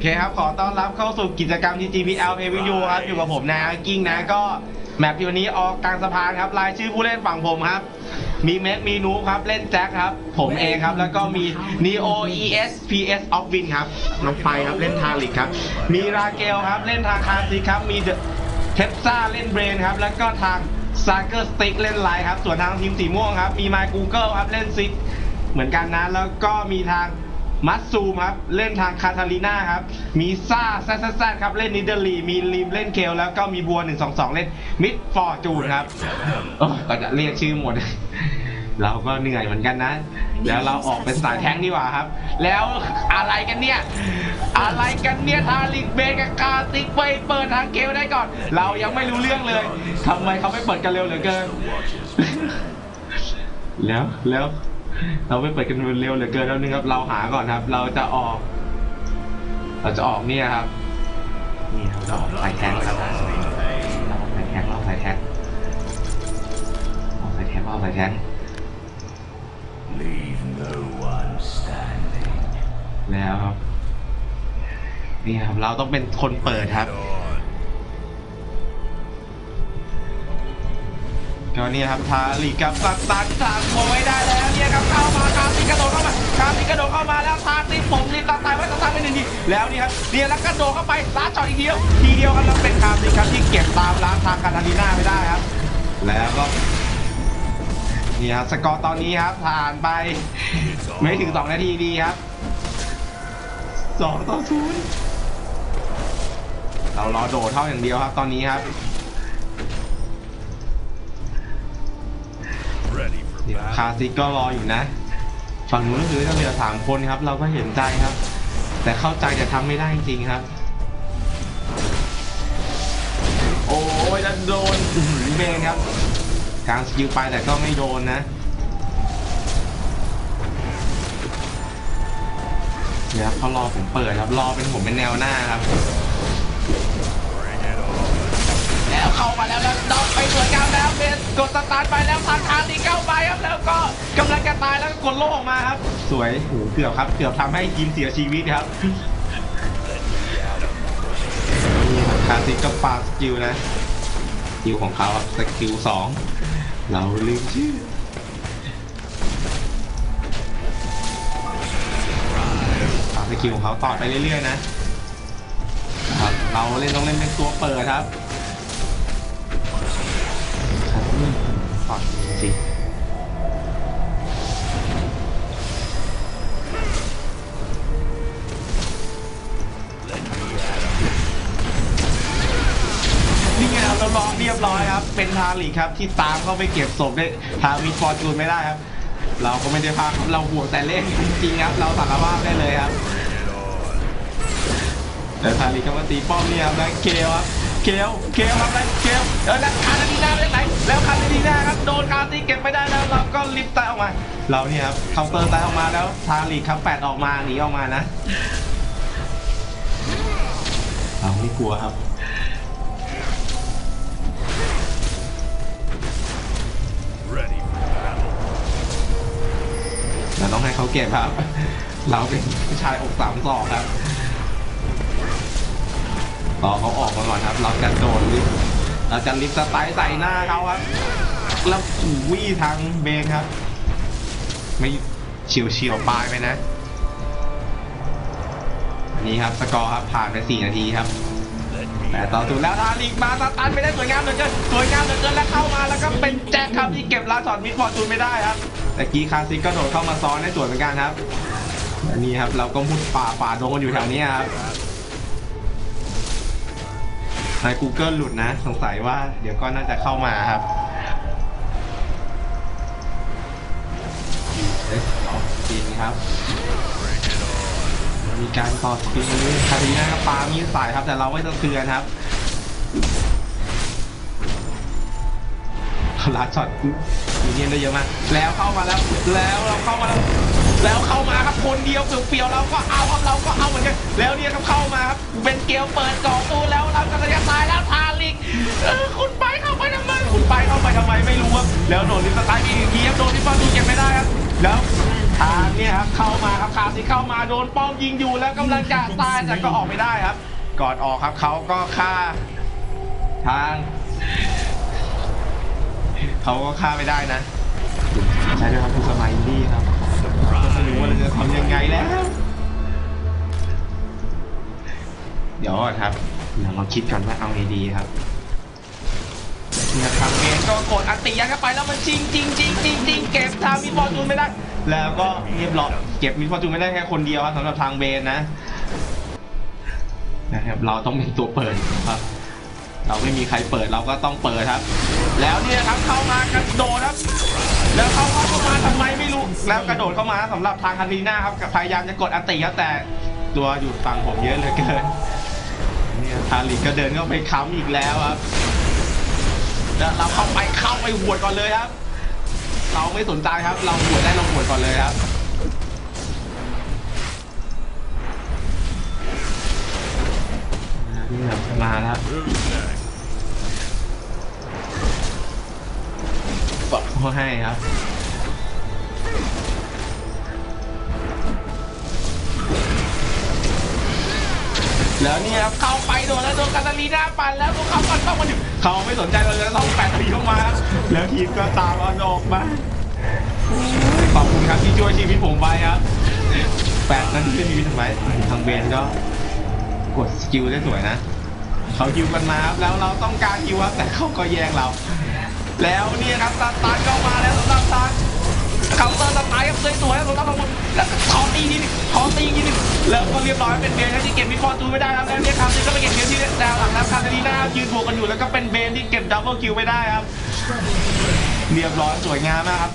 เคครับ ขอต้อนรับเข้าสู่กิจกรรม TGPL p a y v i e w ครับ อยู่กับผมนะกิ้งนะ ก็แมปที่วันนี้ออกกลางสะพานครับรายชื่อผู้เล่นฝั่งผมครับ มีเมกมีนูครับ เล่นแจ็คครับ ผมเองครับ แล้วก็มี Neo ES PS of Win ครับ น้องไฟครับ เล่นทาริกครับ มีราเกลครับ เล่นทางคาซิครับ มีเทปซ่าเล่นเบรนครับ แล้วก็ทางซาเกอร์สติ๊กเล่นไลท์ครับ ส่วนทางทีมสีม่วงครับ มี My Google ครับ เล่นซิกเหมือนกันนะ แล้วก็มีทาง มัตซูมครับ เล่นทางคาทาลีนาครับ มีซ่าแซซแซดครับ เล่นนิเดอร์ลีมีลิมเล่นเคลแล้วก็มีบัว 122 เล่นมิดฟอร์จูนครับก็จะเรียกชื่อหมด เราก็เหนื่อยเหมือนกันนะ แล้วเราออกเป็นสายแท้งดีกว่าครับ แล้วอะไรกันเนี่ย อะไรกันเนี่ยทาริกเบนกับคาติกไปเปิดทางเกลได้ก่อน เรายังไม่รู้เรื่องเลยทำไมเขาไม่เปิดกันเร็วเหลือเกิน แล้วแล้ว เราไม่เปิดกันเร็วเหลือเกินแล้วนึงครับ เราหาก่อนครับ เราจะออก เราจะออกเนี่ยครับ นี่ครับเราออกสายแท้งครับเราออกสายแท้งเราออกสายแท้งออกสายแท้งออกสายแท้ง Leave no one standing. แล้วครับ นี่ครับ เราต้องเป็นคนเปิดครับ ก็เนี่ยครับทาลีกับสตันทางโมไว้ได้แล้วเนี่ยครับเข้ามาคาติกระโดดเข้ามาคาติกระโดดเข้ามาแล้วทาติผมรีบตัดตายไว้ตัดตายไปหนึ่งทีแล้วนี่ครับเนี่ยแล้วกระโดดเข้าไปล้าจอดอีกเดียว ทีเดียวครับแล้วเป็นคาติครับที่เก็บตามล้างทางคาทาลีน่าไม่ได้ครับ แล้วก็นี่ครับสกอร์ตอนนี้ครับผ่านไป ไม่ถึง 2 นาทีดีครับ 2 ต่อศูนย์เรารอโดดเท่าอย่างเดียวครับตอนนี้ครับ Ready for คา battle. ซิกก็รออยู่นะฝั่งนู้นก็คือจะเหลือสามคนครับ เราก็เห็นใจครับ แต่เข้าใจแต่ทำไม่ได้จริงๆครับ โอ้ยแล้วโดนอื้อหือเบนครับกลางสกิลไปแต่ก็ไม่โดนนะเดี๋ยวเขารอผมเปิดครับรอเป็นผมเป็นแนวหน้าครับ กดสตาร์ทไปแล้วทางทางที่เข้าไปครับแล้วก็กำลังจะตายแล้วก็กดโล่ออกมาครับ สวยโหเกือบครับ เกือบทำให้ทีมเสียชีวิตครับนี่ครับคาซิกก็ปาสกิลนะสกิลของเขาครับสกิลสองเราลืมชื่อปาสกิลของเขาต่อไปเรื่อยๆนะครับเราเล่นต้องเล่นเป็นตัวเปิดครับครับ ก่อนจริงนี่ไงครับเราล้อเรียบร้อยครับ เป็นทาริกครับที่ตามเข้าไปเก็บศพได้ทาวิฟอร์จูนไม่ได้ครับ เราก็ไม่ได้พาครับเราห่วงแต่เล่นจริงครับ เราสารภาพได้เลยครับแล้วทาริกก็มาตีป้อมเนี่ยครับแล้วเคลครับ เคลเคลครับแล้วเคลเออแล้วคาร์ดิน่าไปไหนแล้วคาร์ดิน่าครับโดนคาร์ตีเก็บไม่ได้แล้วเราก็ลิฟต์ตายออกมา เราเนี่ยครับเคาน์เตอร์ตายออกมาแล้วทาริกครับแปดออกมาหนีออกมานะเราไม่กลัวครับ Ready for battle. เราต้องให้เขาเก็บครับ เราเป็นผู้ชายอกสามศอกครับ รอเขาออกมาก่อนครับเราจะโดนลิฟเราจะลิฟต์สไตล์ใส่หน้าเขาครับแล้วหูวี่ทางเบนครับ ไม่เฉียวเฉียวปลายไปนะอันนี้ครับสกอร์ครับผ่านไป 4 นาทีครับแต่ต่อสู่แล้วทาริกมาสตันไปได้สวยงามเหลือเกินสวยงามเหลือเกินแล้วเข้ามาแล้วก็เป็นแจ็คครับที่เก็บลาสอนมิดฟอร์จูนไม่ได้ครับแต่กี้คาซิกก็โดดเข้ามาซ้อนได้สวยเหมือนกันครับอันนี้ครับเราก็มุดป่าป่าดงกันอยู่แถวนี้ครับ ใน Google หลุดนะ สงสัยว่าเดี๋ยวก็น่าจะเข้ามาครับเอ๊ะต่อสกินครับ มีการต่อสกินคารีน่าปามีสายครับ แต่เราไม่ต้องเตือนครับลาช็อตมีเนียนได้เยอะมาก แล้วเข้ามาแล้ว แล้วเราเข้ามาแล้ว แล้วเข้ามาครับคนเดียวเปลี่ยวเราก็เอาครับเราก็เอาเหมือนกันแล้วเนี่ยครับเข้ามาครับเป็นเกลียวเปิดกล่องตูแล้วเรากำลังจะตายแล้วทาลิกเออคุณไปเข้าไปทำไมคุณไปเข้าไปทำไมไม่รู้ครับแล้วโดนลิฟต์สไตล์อีกทีครับโดนลิฟต์ดูเก็บไม่ได้ครับแล้วทางเนี่ยครับเข้ามาครับคาซิเข้ามาโดนป้อมยิงอยู่แล้วกำลังจะตายแต่ก็ออกไม่ได้ครับ ก่อนออกครับเขาก็ฆ่า ทางเขาก็ฆ่าไม่ได้นะใช่ด้วยครับคุณสมัยดีครับ ทำยังไงแล้ว เดี๋ยวก่อนครับ เดี๋ยวเราคิดก่อนว่าเอาไงดีครับเนี่ยทางเมนก็กดอัตติยัดเข้าไปแล้วมันจริงจริงจริงจริงจริงเก็บทางมิดฟอร์จูนไม่ได้ แล้วก็เรียบร้อยเก็บมิดฟอร์จูนไม่ได้แค่คนเดียวครับสำหรับทางเบนนะนะครับเราต้องเป็นตัวเปิดครับเราไม่มีใครเปิดเราก็ต้องเปิดครับ แล้วเนี่ยครับเข้ามากระโดดครับ แล้วเขาเข้ามาทำไมไม่รู้ แล้วกระโดดเข้ามาสำหรับทางคารีน่าครับพยายามจะกดอัตติครับแต่ตัวอยู่ฝั่งผมเยอะเหลือเกินเนี่ยทาริกก็เดินเข้าไปค้ำอีกแล้วครับแล้วเราเข้าไปเข้าไปหวดก่อนเลยครับ เราไม่สนใจครับ เราหวดได้เราหวดก่อนเลยครับนี่ครับมาแล้ว เขาให้ครับแล้วเนี่ยครับเข้าไปโดนแล้วโดนคาตาลีน่าปั่นแล้วพวกเขาปั่นต้องมาถึงเขาไม่สนใจเราเลยต้องแปดทีเข้ามา แล้วทีมก็ตามเอาออกมาขอบคุณครับที่ช่วยชีวิตผมไปครับแปดนาทีช่วยชีวิตทำไมทางเบนก็กดสกิลได้สวยนะเขาฮิวกันมาครับแล้วเราต้องการฮิวครับแต่เขาก็แย่งเรา แล้วนี่ครับสตาร์ทเข้ามาแล้วสำหรับทางเคาเตอร์สไตล์ครับสวยๆสำหรับทางบนแล้วก็ขอตีทีนึงขอตีทีหนึงแล้วก็เรียบร้อยเป็นเบนที่เก็บมิดฟอร์จูไม่ได้ครับแล้วเนี่ยคาร์ซีก็ไปเก็บเกมที่แนวหลังแล้วคาร์ซีน่ายืนบวกกันอยู่แล้วก็เป็นเบนที่เก็บดับเบิลคิวไม่ได้ครับเรียบร้อยสวยงามมากครับ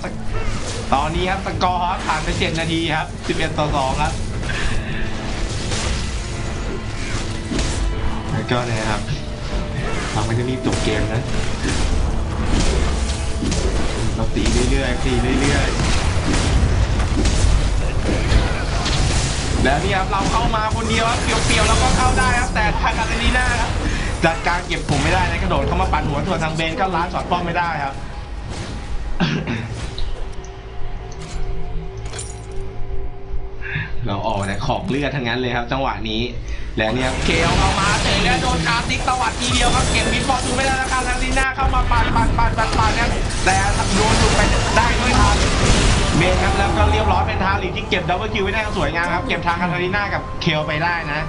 ตอนนี้ครับสกอร์ครับผ่านไป7นาทีครับ11ต่อ2ครับแล้วก็เนี่ยครับเราไม่ได้รีบจบเกมนะ เราตีเรื่อยๆตีเรื่อยๆแล้วนี่ครับเราเข้ามาคนเดียวครับเปียวๆแล้วก็เข้าได้ครับแต่ทางอาร์เจนตินาครับจัดการเก็บผมไม่ได้นะกระโดดเข้ามาปั่นหัวส่วนทางเบนก็ล้านช็อตป้อมไม่ได้ครับ เราออกแต่ของเลือดทั้งนั้นเลยครับจังหวะนี้ แล้วเนี่ยเคลเอามาเตะแล้วโดนคาติกตวัดทีเดียวครับเก็บมิดฟอร์จูไม่ได้แล้วครับทางดีน่าเข้ามาปั่นปั่นปั่นปั่นปั่นครับแต่โดนลุดไปได้ด้วยทางเมนครับแล้วก็เรียบร้อยเป็นทางหลีกที่เก็บดับเบิลคิวไว้ได้อย่างสวยงามครับเก็บทางคาทาลีน่ากับเคลไปได้นะ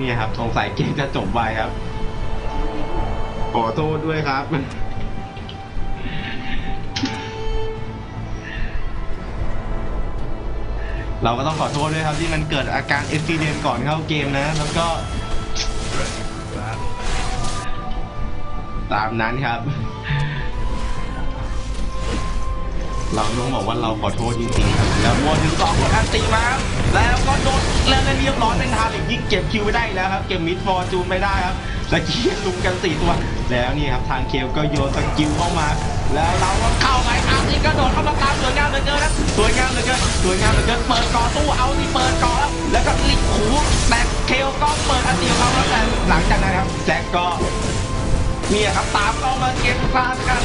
นี่ครับสงสัยเกมจะจบไวครับขอโทษด้วยครับ เราก็ต้องขอโทษด้วยครับที่มันเกิดอาการเอ็กซิเดนก่อนเข้าเกมนะ แล้วก็ ตามนั้นครับ เราต้องบอกว่าเราขอโทษจริงๆครับแล้ววถึงสองคนอันตีมาแล้วก็โดนแล้วเรียบร้อยเป็นทาริกยิงเก็บคิวไม่ได้แล้วครับ เก็บมิดฟอร์จูนไม่ได้ครับ ตะเกียบลุมกันสี่ตัว แล้วนี่ครับทางเคลก็โยนสกิลเข้ามา แล้วเราก็เข้าไปอาร์ติก็โดดเข้ามาตามสวยงามเหลือเกินนะสวยงามเหลือเกินสวยงามเหลือเกินเปิดก่อตู้เอาที่เปิดก่อแล้วแล้วก็ลิกหูแต่เคลก็เปิดอันเดียวเขาแล้วแต่หลังจากนั้นครับแจ็คก็เนี่ยครับตามเข้ามาเก็บพลาดกัน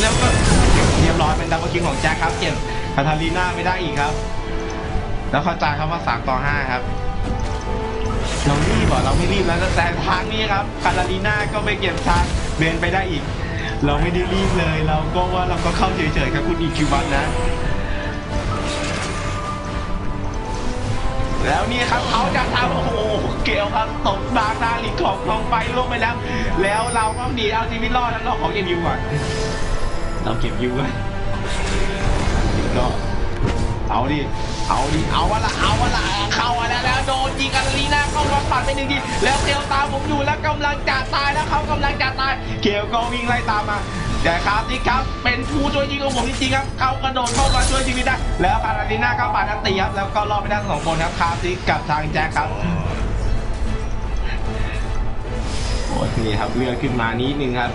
แล้วก็เรียบร้อยเป็นดับเบิลคิงของแจ็คครับเก็บคาทาลีน่าไม่ได้อีกครับ แล้วเข้าใจครับว่าสามต่อห้าครับเรา บเหรอเราไม่รีบแล้วแต่ทางนี้ครับคาทาลีน่าก็ไปเก็บทางเบนไปได้อีก เราไม่ได้รีบเลย เราก็ว่าเราก็เข้าเฉยๆครับคุณอีคิวบัตนะ แล้วนี่ครับเขาจะทำโอ้โหเกลครับตกดางนาลิกของลงไปล่วงไปแล้ว แล้วเราก็หนีเอาชีวิตรอดแล้วเราขอเก็บยูก่อนเราเก็บยูไว้ก็ เอาดิ เอาดิ เอาวะละเอาวะละเข้ามาแล้วแล้วโดนยิงกันลีน่าเข้ามาปัดไปหนึ่งทีแล้วเกลตามผมอยู่แล้วกำลังจะตายแล้วเขากำลังจะตาย เกลก็วิ่งไล่ตามมาแต่คาร์ติกครับเป็นผู้ช่วยยิงของผมจริงๆครับเขากระโดดเข้ามาช่วยชีวิตได้ แล้วคาราลิน่าก็ปาดอันตีครับแล้วก็รอดไปได้สองคนครับคาร์ติกับทางแจ็คครับโอ้ยนี่ครับเลือขึ้นมานิดนึงครับ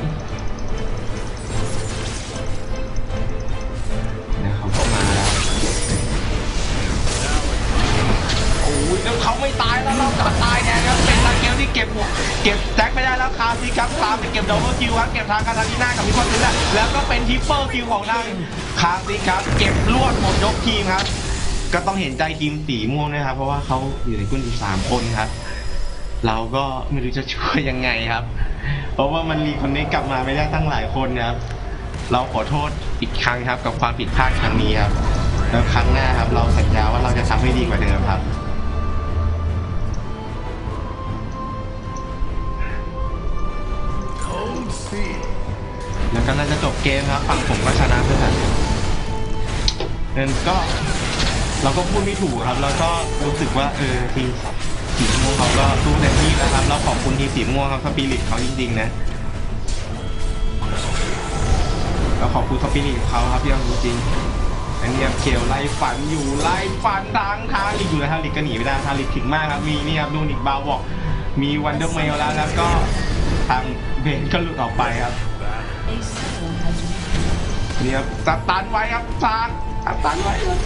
อ้ยแล้วเขาไม่ตายแล้วเราจะตายแน่ครับเป็นตาเกลที่เก็บหัวเก็บแจ็คไม่ได้แล้วคาซิครับตามไปเก็บดับเบิลคิวครับเก็บทางคาทาลิน่ากับพี่พอซื้อแล้วแล้วก็เป็นทิปเปิลคิวของทางคาซิครับเก็บรวดหมดยกทีมครับก็ต้องเห็นใจทีมสีม่วงนะครับ เพราะว่าเขาอยู่ในกลุ่มอยู่สามคนครับ เราก็ไม่รู้จะช่วยยังไงครับ เพราะว่ามันรีคอนเนคกลับมาไม่ได้ตั้งหลายคนนะครับ เราขอโทษอีกครั้งครับ กับความผิดพลาดครั้งนี้ครับ แล้วครั้งหน้าครับ เราสัญญาว่าเราจะทำให้ดีกว่าเดิมครับ แล้วก็น่าจะจบเกมครับฝั่งผมก็ชนะเพื่อนนั่นก็เราก็พูดไม่ถูกครับ แล้วก็รู้สึกว่าเออทีสีม่วงเขาก็สู้เต็มที่นะครับ เราขอบคุณทีมสีม่วงครับสปิริตเขาจริงๆนะเราขอบคุณสปิริตเขาครับยังจริงอันนี้เคียวไล่ฝันอยู่ไล่ฝันทางทางลิกอยู่แล้วทางลิกก็หนีไม่ได้ทางลิกถึงมากครับมีนี่ครับดูนิกบาวบอกมีวันเดอร์เมลแล้วแล้วก็ทาง เบนก็หลุดออกไปครับเนี่ยครับสตันไว้ครับซางสตันไว้ครับ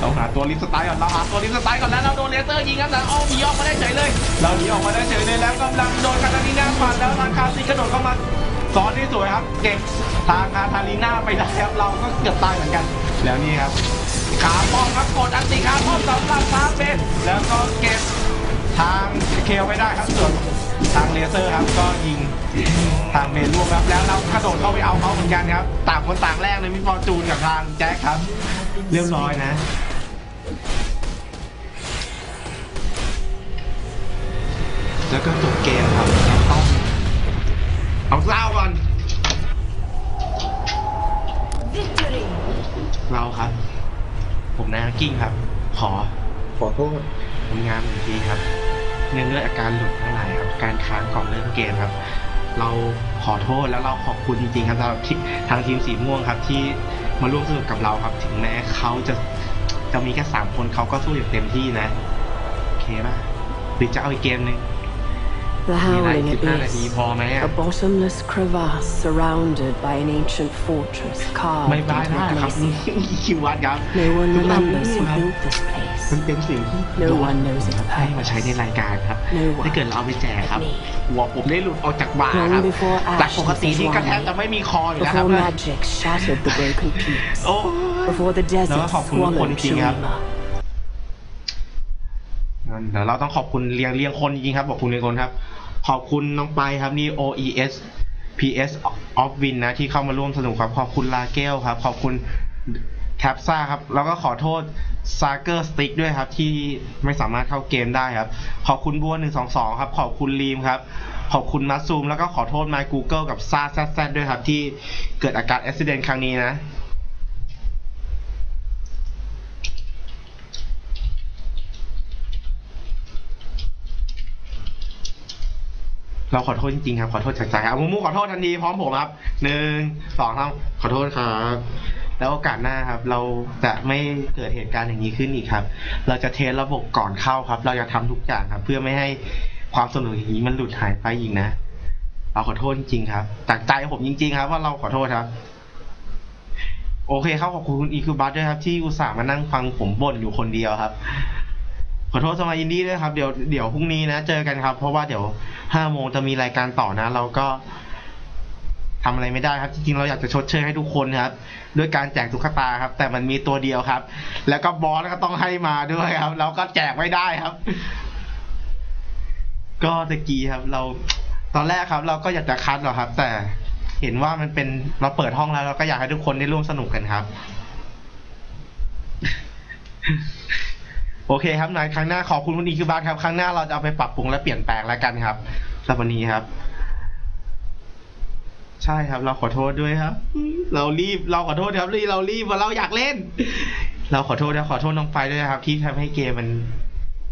เราหาตัวลิฟต์สไตล์ก่อนเราหาตัวลิฟต์สไตล์ก่อนแล้วเราโดนเลเซอร์ยิงครับแต่เอาหนีออกมาได้เฉยเลย เราหนีออกมาได้เฉยเลยแล้วกำลังโดนคาตาลีน่าฟันแล้วทางคาซิกระโดดเข้ามาซ้อนได้สวยครับ เก็บทางคาทาลีน่าไปได้ครับเราก็เกือบตายเหมือนกัน แล้วนี่ครับขาป้อมครับกดอันติขาป้อมสำหรับซาเบนแล้วก็เก็บทางเคลไปได้ครับส่วน ทางเลเซอร์ครับก็ยิงทางเมนร่วมครับแล้วเรากระโดดเข้าไปเอาเขาเหมือนกันครับต่างคนต่างแรกเลยมีฟอร์จูนกับทางแจ็คครับ เรียบร้อยนะแล้วก็จบเกมครับต้องเอาเล่าก่อน Victory! เราครับ ผมนากิ้งครับ ขอ ขอโทษผลงานหนึ่งทีครับเนื่องด้วยอาการหลุดทั้งหลายครับ การค้างก่อนเริ่มเกมครับ เราขอโทษแล้วเราขอบคุณจริงๆครับสำหรับที่ทางทีมสีม่วงครับ ที่มาร่วมสนุกกับเราครับ ถึงแม้เขาจะจะมีแค่สามคนเขาก็สู้อย่างเต็มที่นะโอเคป่ะหรือจะเอาอีกเกมหนึ่ง The มีอะไร howling สิบห้านาที abyss, พอไหมอะ a bottomless crevasse surrounded by an ancient fortress ไม่ carved ได้ into ได้ a ครับ glacier. คิววัดครับ No one ทุกท่าน remembers รู้ who ครับ built this place. มันเป็นสิ่งที่ No one knows its ให้มาใช้ใน purpose. รายการครับ No one ถ้าเกิดเราเอาไปแจกครับ but me. หัวผมได้หลุดออกจากบ่าครับ Long before จากปกติ ashes ที่ is ก็แทบ wine. จะไม่มีคออยู่แล้วครับ Before magic shattered the broken peaks. โอ้ย Before the แล้วก็ desert ขอบคุณทุกคน swallowed จริงครับ Shurima. งั้นเดี๋ยวเราต้องขอบคุณเรียงเรียงคนจริงๆครับขอบคุณเรียงคนครับ ขอบคุณน้องไปครับนี่ OES PS of Win นะที่เข้ามาร่วมสนุกครับ ขอบคุณลาเกลครับ ขอบคุณ แคปซ่าครับ แล้วก็ขอโทษซาเกอร์สติ๊กด้วยครับ ที่ไม่สามารถเข้าเกมได้ครับ ขอบคุณบัว 122 ครับ ขอบคุณลีมครับ ขอบคุณมัสซูม แล้วก็ขอโทษ My Google กับซาแซดด้วยครับ ที่เกิดอาการอุบิเหตุครั้งนี้นะเราขอโทษจริงๆครับ ขอโทษจากใจครับมูมูขอโทษทันทีพร้อมผมครับหนึ่งสองสามขอโทษครับ แล้วโอกาสหน้าครับ เราจะไม่เกิดเหตุการณ์อย่างนี้ขึ้นอีกครับ เราจะเทสระบบก่อนเข้าครับ เราจะทำทุกอย่างครับ เพื่อไม่ให้ความสนุกอย่างนี้มันหลุดหายไปอีกนะเราขอโทษจริงๆครับจากใจผมจริง ๆ ครับ ว่าเราขอโทษครับ โอเคครับขอบคุณคุณอีคิวบัสด้วยครับ ที่อุตส่าห์มานั่งฟังผมบ่นอยู่คนเดียวครับ ขอโทษสมาอินดี้ด้วยครับเดี๋ยวเดี๋ยวพรุ่งนี้นะ เจอกันครับ เพราะว่าเดี๋ยวห้าโมงจะมีรายการต่อนะ เราก็ ทำอะไรไม่ได้ครับ จริงๆเราอยากจะชดเชยให้ทุกคนครับด้วยการแจกตุ๊กตาครับ แต่มันมีตัวเดียวครับ แล้วก็บอสก็ต้องให้มาด้วยครับ เราก็แจกไม่ได้ครับ ก็ตะกี้ครับ เราตอนแรกครับ เราก็อยากจะคัดหรอครับ แต่เห็นว่ามันเป็นเราเปิดห้องแล้วเราก็อยากให้ทุกคนได้ร่วมสนุกกันครับ โอเคครับในครั้งหน้าขอบคุณคุณอีคิวบาสครับ ครั้งหน้าเราจะเอาไปปรับปรุงและเปลี่ยนแปลงแล้วกันครับสำหรับวันนี้ครับ ใช่ครับ เราขอโทษด้วยครับ เรารีบเราขอโทษครับรีเรารีบเพราะเราอยากเล่น เราขอโทษนะขอโทษน้องไฟด้วยครับ ที่ทำให้เกมมัน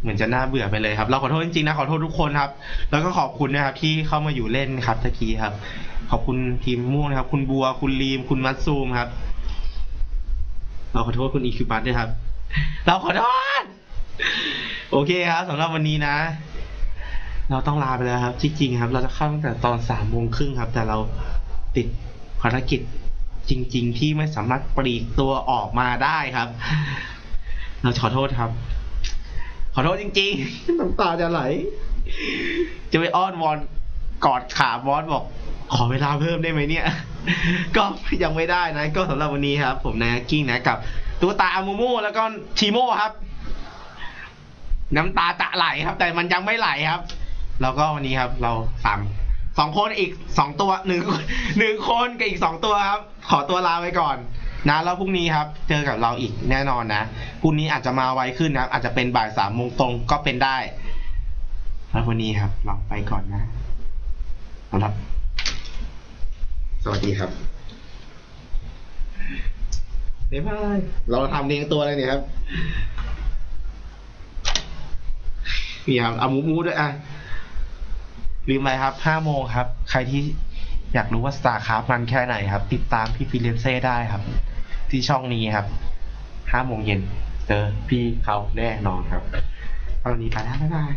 เหมือนจะน่าเบื่อไปเลยครับ เราขอโทษจริงๆนะขอโทษทุกคนครับ แล้วก็ขอบคุณนะครับ ที่เข้ามาอยู่เล่นครับตะกี้ครับ ขอบคุณทีมม่วงนะครับ คุณบัวคุณลีม คุณมัตซูมครับ เราขอโทษคุณอีคิวบัสด้วยครับ เราขอโทษโอเคครับสำหรับวันนี้นะ เราต้องลาไปแล้วครับ จริงๆครับ เราจะเข้าตั้งแต่ตอนสามโมงครึ่งครับ แต่เรา ติดภารกิจจริง ๆ ที่ไม่สามารถปลีกตัวออกมาได้ครับ เราขอโทษครับ ขอโทษจริง ๆ น้ำตาจะไหล จะไปอ้อนวอนกอดขาบอสบอก ขอเวลาเพิ่มได้ไหมเนี่ย ก็ยังไม่ได้นะ ก็สำหรับวันนี้ครับ ผมนายกิ้งนะกับตุ๊กตาอามูมูแล้วก็ทีโมครับ น้ำตาจะไหลครับ แต่มันยังไม่ไหลครับ แล้วก็วันนี้ครับ เราสาม สองคนอีกสองตัวหนึ่งหนึ่งคนกับอีกสองตัวครับ ขอตัวลาไปก่อนนะแล้วพรุ่งนี้ครับเจอกับเราอีกแน่นอนนะพรุ่งนี้อาจจะมาไวขึ้นนะอาจจะเป็นบ่ายสามโมงตรงก็เป็นได้แล้ววันนี้ครับ เราไปก่อนนะสำหรับ สวัสดีครับบ๊ายบายเราทำเรียงตัวเลยเนี่ยครับนี่ครับเอามูมูด้วยอะ ลืมไปครับห้าโมงครับ ใครที่อยากรู้ว่าสตาร์คราฟมันแค่ไหนครับ ติดตามพี่ฟิเลนเซ่ได้ครับ ที่ช่องนี้ครับห้าโมงเย็นเจอพี่เขาแน่นอนครับตอนนี้ไปแล้วบ๊ายบาย